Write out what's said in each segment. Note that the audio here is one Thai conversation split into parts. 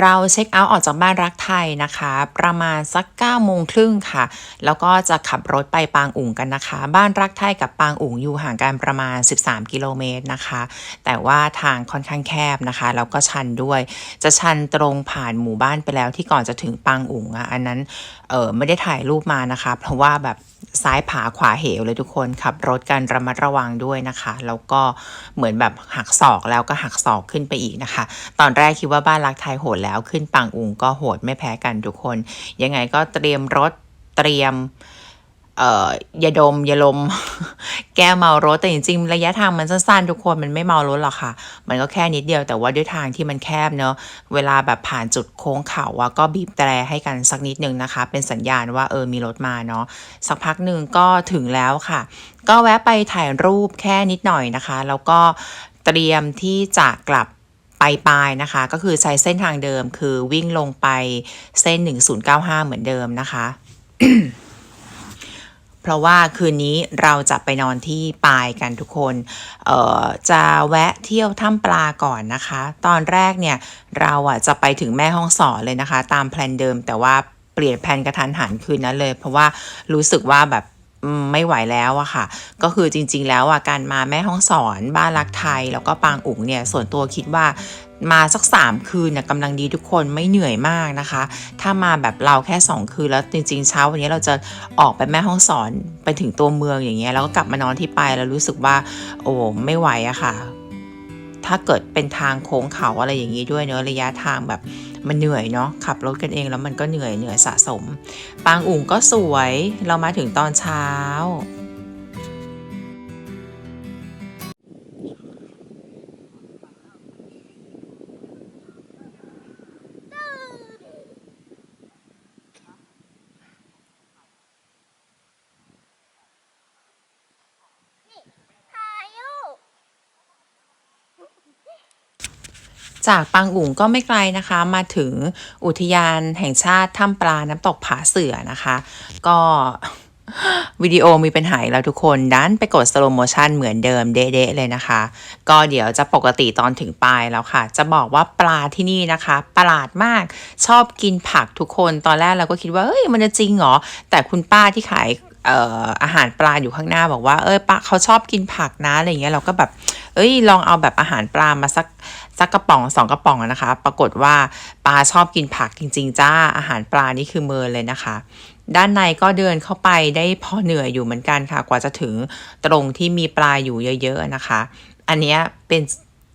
เราเช็คเอาท์ออกจากบ้านรักไทยนะคะ ประมาณสัก9โมงครึ่งค่ะ แล้วก็จะขับรถไปปางอุ๋งกันนะคะ บ้านรักไทยกับปางอุ๋งอยู่ห่างกันประมาณ 13 กิโลเมตรนะคะ แต่ว่าทางค่อนข้างแคบนะคะแล้วก็ชันด้วย จะชันตรงผ่านหมู่บ้านไปแล้วที่ก่อนจะถึงปางอุ๋งอะอันนั้นเออไม่ได้ถ่ายรูปมานะคะ เพราะว่าแบบซ้ายผาขวาเหวเลยทุกคนขับรถกันระมัดระวังด้วยนะคะ แล้วก็เหมือนแบบหักศอกแล้วก็หักศอกขึ้นไปอีกนะคะ ตอนแรกคิดว่าบ้านรักไทยโหดแล้วขึ้นปางอุงก็โหดไม่แพ้กันทุกคน ยังไงก็เตรียมรถเตรียมเอ่อยาดมยาลม แก้เมารถแต่จริงๆระยะทางมันสั้นๆทุกคนมันไม่เมารถหรอกค่ะ มันก็แค่นิดเดียวแต่ว่าด้วยทางที่มันแคบเนอะเวลาแบบผ่านจุดโค้งเขาอะก็บีบแตรให้กันสักนิดนึงนะคะ เป็นสัญญาณว่าเออมีรถมาเนาะสักพักหนึ่งก็ถึงแล้วค่ะ ก็แวะไปถ่ายรูปแค่นิดหน่อยนะคะ แล้วก็เตรียมที่จะกลับ ปปลายนะคะ ก็คือใช้เส้นทางเดิมคือวิ่งลงไปเส้น 1095 เหมือนเดิมนะคะ เพราะว่าคืนนี้เราจะไปนอนที่ปายกันทุกคน เอ่อจะแวะเที่ยวถ้ำปลาก่อนนะคะ ตอนแรกเนี่ยเราอะจะไปถึงแม่ห้องสอนเลยนะคะ ตามแพลนเดิมแต่ว่าเปลี่ยนแผนกระทันหันคืนนั้นเลย เพราะว่ารู้สึกว่าแบบ ไม่ไหวแล้วอะค่ะ ก็คือจริงๆแล้วอะการมาแม่ห้องสอนบ้านรักไทย แล้วก็ปางอุ๋งเนี่ยส่วนตัวคิดว่ามาสักสามคืนน่ะกำลังดีทุกคนไม่เหนื่อยมากนะคะ ถ้ามาแบบเราแค่สองคืนแล้วจริงๆเช้าวันนี้เราจะออกไปแม่ห้องสอนไปถึงตัวเมืองอย่างเงี้ยแล้วก็กลับมานอนที่ไปแล้วรู้สึกว่า โอ้ไม่ไหวอะค่ะ ถ้าเกิดเป็นทางโค้งเขาอะไรอย่างนี้ด้วยเนอะระยะทางแบบ มันเหนื่อยเนาะขับรถกันเองแล้วมันก็เหนื่อยเหนื่อยสะสม ปางอุ๋งก็สวยเรามาถึงตอนเช้า จากปางอุ๋งก็ไม่ไกลนะคะ มาถึงอุทยานแห่งชาติถ้ำปลาน้ำตกผาเสือนะคะ ก็วิดีโอมีป็นหาแล้วทุกคนดันไปกดสโลโมชันเหมือนเดิมเด๊ะๆเลยนะคะ ก็เดี๋ยวจะปกติตอนถึงปลายแล้วค่ะ จะบอกว่าปลาที่นี่นะคะ ประหลาดมากชอบกินผักทุกคนตอนแรกเราก็คิดว่าเอ้ยมันจะจริงเหรอ แต่คุณป้าที่ขายอออาหารปลาอยู่ข้างหน้าบอกว่าเออปลาเขาชอบกินผักนะอะไรเงี้ยเราก็แบบ เอ้ยลองเอาแบบอาหารปลามาสักสักกระป๋องสองกระป๋องนะคะ ปรากฏว่าปลาชอบกินผักจริง ๆ จ้าอาหารปลานี่คือเมินเลยนะคะ ด้านในก็เดินเข้าไปได้พอเหนื่อยอยู่เหมือนกันค่ะ กว่าจะถึงตรงที่มีปลาอยู่เยอะ ๆนะคะ อันนี้เป็น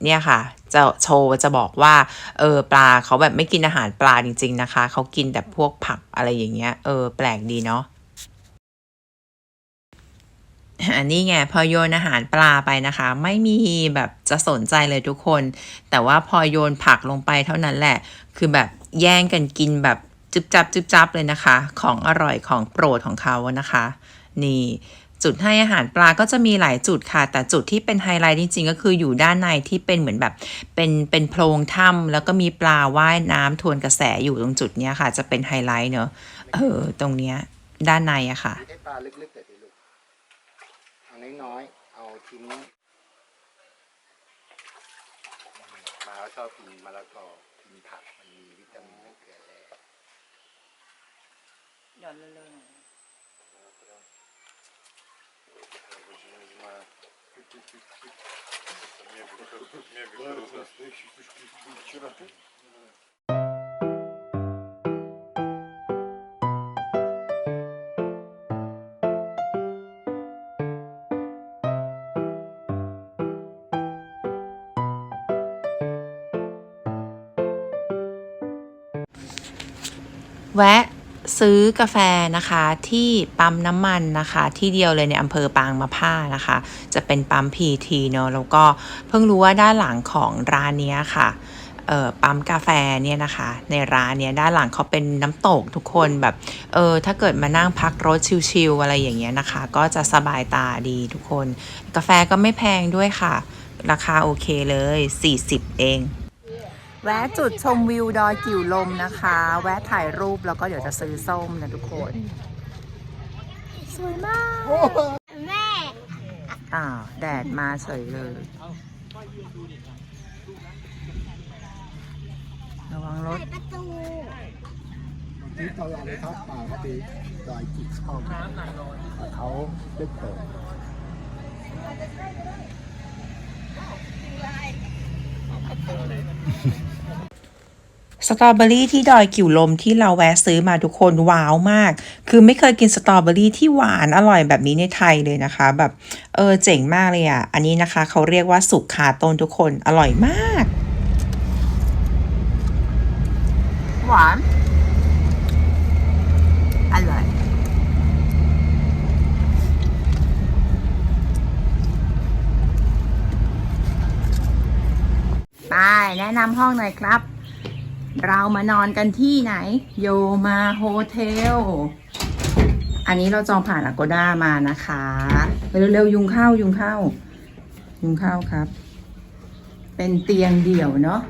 เนี่ยค่ะจะโชว์จะบอกว่าเออปลาเขาแบบไม่กินอาหารปลาจริง ๆนะคะ เขากินแต่พวกผักอะไรอย่างเงี้ยเออแปลกดีเนาะ อันนี้ไงพอโยนอาหารปลาไปนะคะ ไม่มีแบบจะสนใจเลยทุกคน แต่ว่าพอโยนผักลงไปเท่านั้นแหละ คือแบบแย่งกันกินแบบจึบจับจึบจับเลยนะคะ ของอร่อยของโปรดของเขานะคะ นี่จุดให้อาหารปลาก็จะมีหลายจุดค่ะ แต่จุดที่เป็นไฮไลท์จริงๆ ก็คืออยู่ด้านในที่เป็นเหมือนแบบ เป็นเป็นโพรงถ้ำแล้วก็มีปลาว่ายน้ำทวนกระแสอยู่ตรงจุดเนี้ยค่ะ จะเป็นไฮไลท์เนอะเออตรงเนี้ยด้านในอะค่ะไม่ใช่ปลาลึก น้อยๆ เอาชิ้นปลาชอบกินมะละกอกินผักมันมีวิตามินและเกลือแร่ แวะซื้อกาแฟนะคะที่ปั๊มน้ำมันนะคะ ที่เดียวเลยในอำเภอปางมะผ้านะคะ จะเป็นปั๊มพีทีเนาะแล้วก็เพิ่งรู้ว่าด้านหลังของร้านเนี้ยค่ะเออปั๊มกาแฟเนี่ยนะคะ ในร้านเนี้ยด้านหลังเขาเป็นน้ำตกทุกคนแบบเออถ้าเกิดมานั่งพักรถชิลๆอะไรอย่างเงี้ยนะคะ ก็จะสบายตาดีทุกคน กาแฟก็ไม่แพงด้วยค่ะ ราคาโอเคเลย 40 เอง แวะจุดชมวิวดอยกิ่วลมนะคะ แวะถ่ายรูปแล้วก็เดี๋ยวจะซื้อส้มนะทุกคน สวยมาก แม่อ้าวแดดมาเฉยเลย ระวังรถที่ตลาดเลยครับป่าเขาไปดอยจิกเข้าเขาได้เปิด สตรอเบอรี่ที่ดอยกิ่วลมที่เราแวะซื้อมาทุกคนว้าวมาก คือไม่เคยกินสตรอเบอรี่ที่หวานอร่อยแบบนี้ในไทยเลยนะคะ แบบเออเจ๋งมากเลยอะ อันนี้นะคะเขาเรียกว่าสุกขาต้นทุกคนอร่อยมาก หวาน อร่อย ไป แนะนำห้องหน่อยครับ เรามานอนกันที่ไหน โยมาโฮเทล อันนี้เราจองผ่าน Agoda มานะคะเร็วๆยุงเข้ายุงเข้า ยุงเข้าครับ เป็นเตียงเดี่ยวเนาะ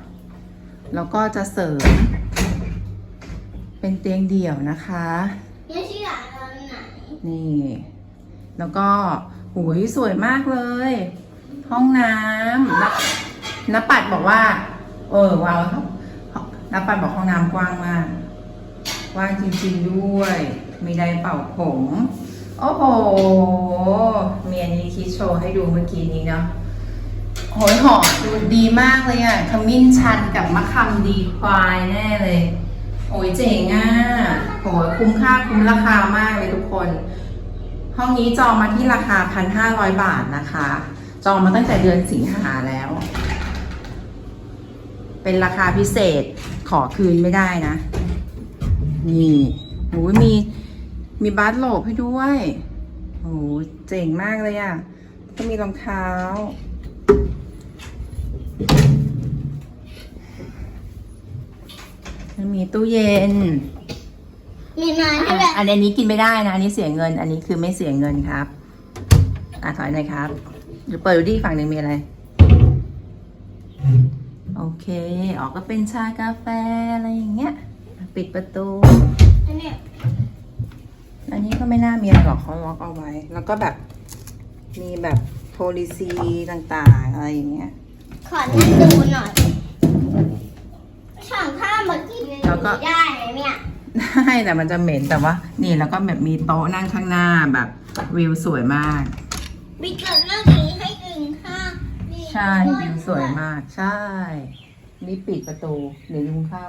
แล้วก็จะเสริม เป็นเตียงเดี่ยวนะคะนี่ชื่ออะไรไหนนี่ แล้วก็หูยสวยมากเลย ห้องน้ำ นนปัดบอกว่า เออว้าวนปัดบอกห้องน้ำกว้างมากกว้างจริงๆด้วย มีไดร์เป่าผม โอ้โหเมียนี้คิดโชว์ให้ดูเมื่อกี้นี้เนาะโหยหอมดูดีมากเลยอะขมิ้นชันกับมะขามดีควายแน่เลย โอ้ยเจ๋งอะโหยคุ้มค่าคุ้มราคามากเลยทุกคน ห้องนี้จองมาที่ราคา 1,500 บาทนะคะ จองมาตั้งแต่เดือนสิงหาแล้ว เป็นราคาพิเศษขอคืนไม่ได้นะ นี่โหมีมีบาสโหลบให้ด้วยโหเจ๋งมากเลยอะ่ะ ก็มีรองเท้ามันมีตู้เย็น มีนานที่อะแบบอันนี้กินไม่ได้นะ อันนี้เสียเงิน อันนี้คือไม่เสียเงินครับ อะถอยหน่อยครับ เดี๋ยวเปิดดูดิฝั่งหนึ่งมีอะไรโอ เค ออกก็เป็นชากาแฟอะไรอย่างเงี้ย ปิดประตู อันเนี้ยอันนี้ก็ไม่น่ามีอะไรหรอกเขาล็อกเอาไว้ แล้วก็แบบมีแบบโพลิซีต่างๆ อะไรอย่างเงี้ย ขอนั่งดูหน่อยสั่งข้าวมากินในแล้วก็นี้ได้ไหมเนี่ย ได้แต่มันจะเหม็นแต่ว่า นี่แล้วก็แบบมีโต๊ะนั่งข้างหน้าแบบวิวสวยมากมีเกิดเรื่องนี้ให้กินข้าวมีใช่วิวสวยมาก ใช่ นี่ปิดประตูเดี๋ยวยุงเข้า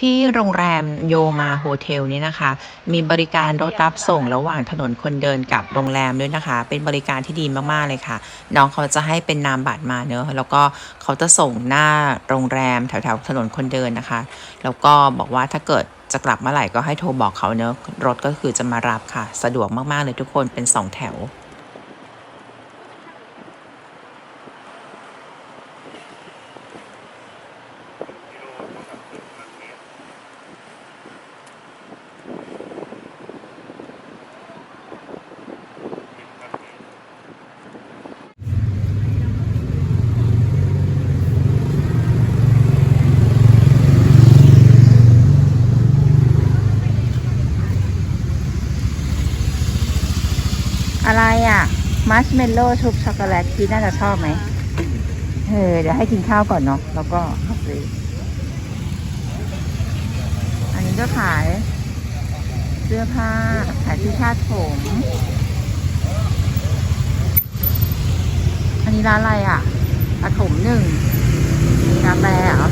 ที่โรงแรมโยมาโฮเทลนี่นะคะ มีบริการรถรับส่งระหว่างถนนคนเดินกับโรงแรมด้วยนะคะ เป็นบริการที่ดีมากๆเลยค่ะ น้องเขาจะให้เป็นนามบัตรมาเนอะแล้วก็เขาจะส่งหน้าโรงแรมแถวๆถนนคนเดินนะคะ แล้วก็บอกว่าถ้าเกิดจะกลับเมื่อไหร่ก็ให้โทรบอกเขาเนอะรถก็คือจะมารับค่ะ สะดวกมากๆเลยทุกคนเป็นสองแถว อะไรอะมัชเมลโล่ชุบช็อกโกแลตพี่น่าจะชอบไหมเออเดี๋ยวให้กินข้าวก่อนเนาะแล้วก็ซื้ออันนี้ก็ขาย เสื้อผ้า ขายที่คาดผม อันนี้ร้านอะไรอะปฐมหนึ่งกาแฟเหรอ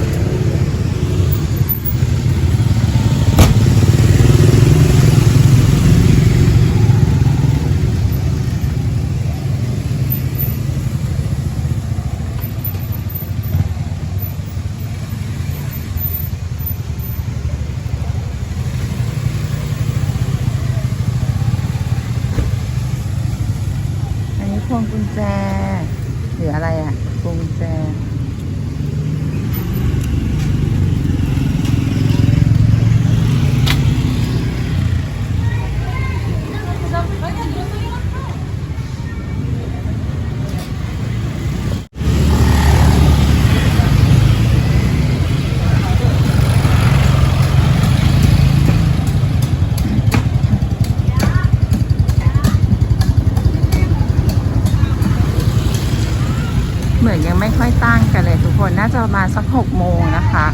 จะประมาณสักหกโมงนะคะ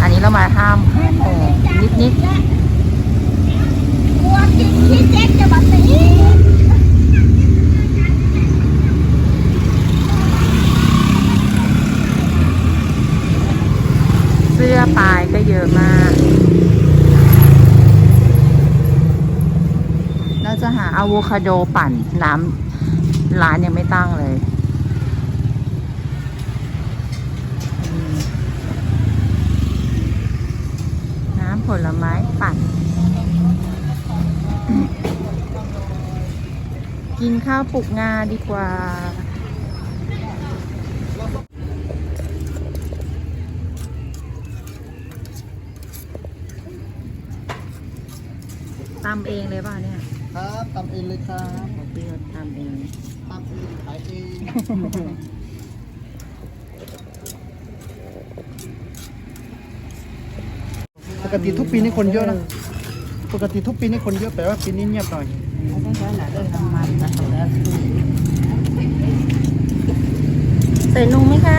อันนี้เรามาห้ามห้าโมงนิด กลัวกินที่เจ๊จะมาตี ๆ เสื้อปลายก็เยอะมาก เราจะหาอะโว คาโดปั่นน้ำร้านยังไม่ตั้งเลยน้ำผลไม้ปั่น กินข้าวปลุกงาดีกว่าตำเองเลยป่ะเนี่ย ครับทำเองเลยครับพี่ก็ตำเองทำเองขายเองปกติทุกปีนี่คนเยอะนะปกติทุกปีนี่คนเยอะแต่ว่าปีนี้เงียบหน่อยใส่นมไหมคะ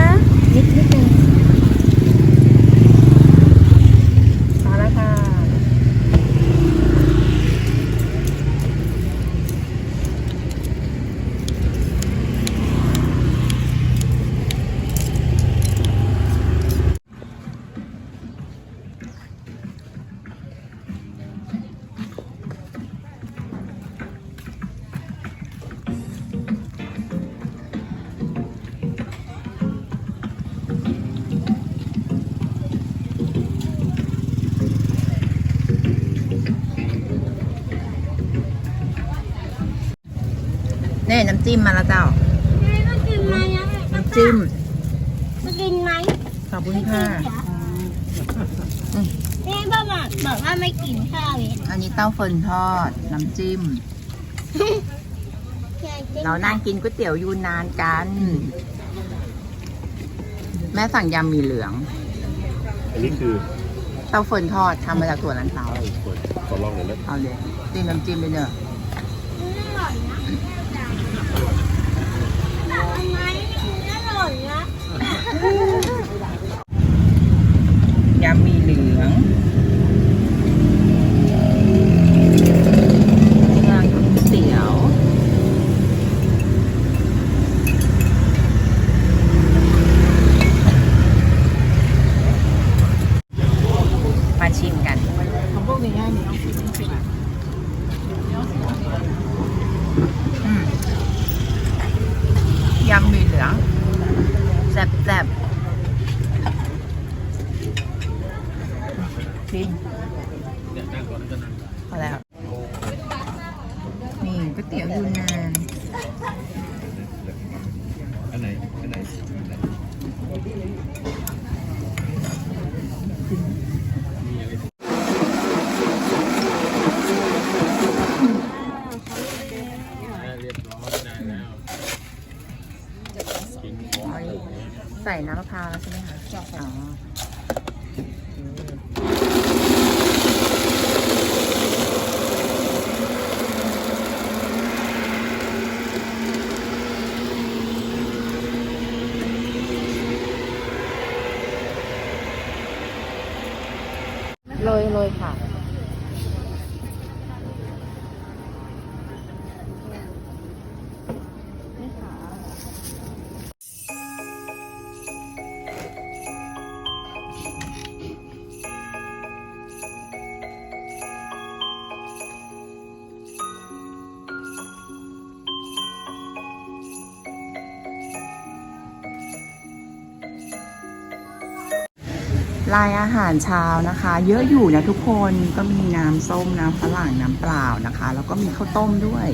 นี่น้ำจิ้มมาแล้วเจ้า มากินไหมยังไงน้ำจิ้ม มากินไหมขอบคุณค่ะนี่ป้าบอกบอกว่าไม่กินข้าวเองอันนี้เต้าเฟิร์นทอด น้ำจิ้มเรานั่งกินก๋วยเตี๋ยวยูนนานกัน แม่สั่งยำหมีเหลือง อันนี้คือเต้าเฟิร์นทอดทำมาจากถั่วลันเตา เปิดขอลองหน่อยนะเอาเลยจิ้มน้ำจิ้มไปเนอะ อร่อยนะแต่อันไหนอร่อยนะ ยำหมีเหลืองเครื่องก๋วยเตี๋ยว มาชิมกัน ของพวกนี้ง่ายนี่ อืมยำหมีเหลือง แซ่ ลายอาหารเช้านะคะ เยอะอยู่นะทุกคนก็มีน้ำส้มน้ำฝรั่งน้ำเปล่านะคะ แล้วก็มีข้าวต้มด้วย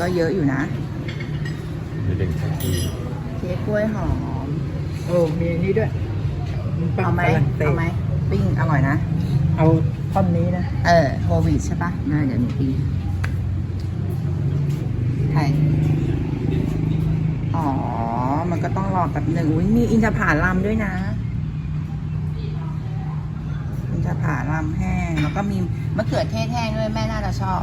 ก็เยอะอยู่นะเป็นเด็กชาติเค้กกล้วยหอมโอ้มีอันนี้ด้วยปังเอาไหมฝรั่งเศสเอาไหมปิ้งอร่อยนะ เอาท่อนนี้นะเออโควิดใช่ปะน่าเดี๋ยวหนูปิ้งใช่อ๋อ มันก็ต้องรอแบบหนึ่งอุ๊ยมีอินทผลัมด้วยนะ อินทผลัมแห้ง แล้วก็มีมะเขือเทศแห้งด้วยแม่น่าจะชอบ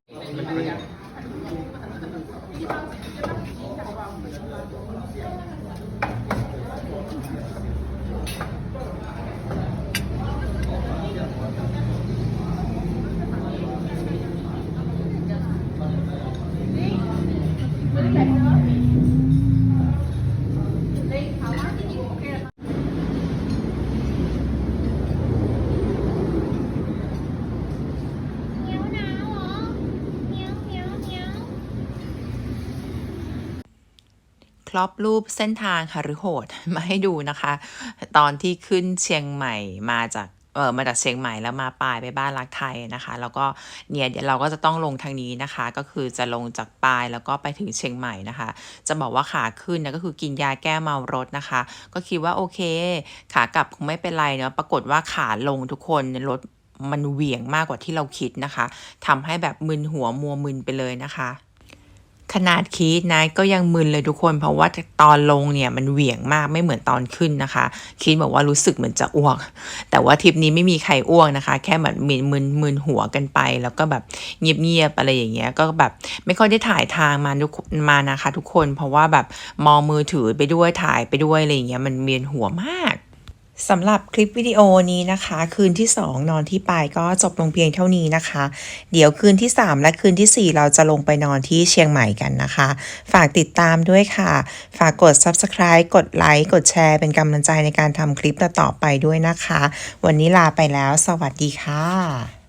เหนียวหนาวเหรอเหนียวเหนียวเหนียว ครอบรูปเส้นทางหฤโหดมาให้ดูนะคะ ตอนที่ขึ้นเชียงใหม่มาจากเออมาจากเชียงใหม่แล้วมาปลายไปบ้านรักไทยนะคะ แล้วก็เนี่ยเดี๋ยวเราก็จะต้องลงทางนี้นะคะ ก็คือจะลงจากปลายแล้วก็ไปถึงเชียงใหม่นะคะ จะบอกว่าขาขึ้นนะก็คือกินยาแก้เมารถนะคะ ก็คิดว่าโอเค ขากลับคงไม่เป็นไรเนาะปรากฏว่าขาลงทุกคนรถมันเหวี่ยงมากกว่าที่เราคิดนะคะทำให้แบบมึนหัวมัวมึนไปเลยนะคะ ขนาดคิดนะก็ยังมึนเลยทุกคน เพราะว่าตอนลงเนี่ยมันเหวี่ยงมากไม่เหมือนตอนขึ้นนะคะคิดบอกว่ารู้สึกเหมือนจะอ้วก แต่ว่าทริปนี้ไม่มีใครอ้วกนะคะ แค่แบบมึนมึนมึนหัวกันไป แล้วก็แบบเงียบๆอะไรอย่างเงี้ยก็แบบไม่ค่อยได้ถ่ายทางมาทุกมานะคะ ทุกคนเพราะว่าแบบมองมือถือไปด้วยถ่ายไปด้วยอะไรอย่างเงี้ยมันเวียนหัวมาก สำหรับคลิปวิดีโอนี้นะคะ คืนที่ 2 นอนที่ปลายก็จบลงเพียงเท่านี้นะคะ เดี๋ยวคืนที่ 3 และคืนทีสี่ 4 เราจะลงไปนอนที่เชียงใหม่กันนะคะ ฝากติดตามด้วยค่ะ ฝากกด subscribe กดไลค์กดแชร์เป็นกำลังใจในการทำคลิปต่อๆไปด้วยนะคะ วันนี้ลาไปแล้ว สวัสดีค่ะ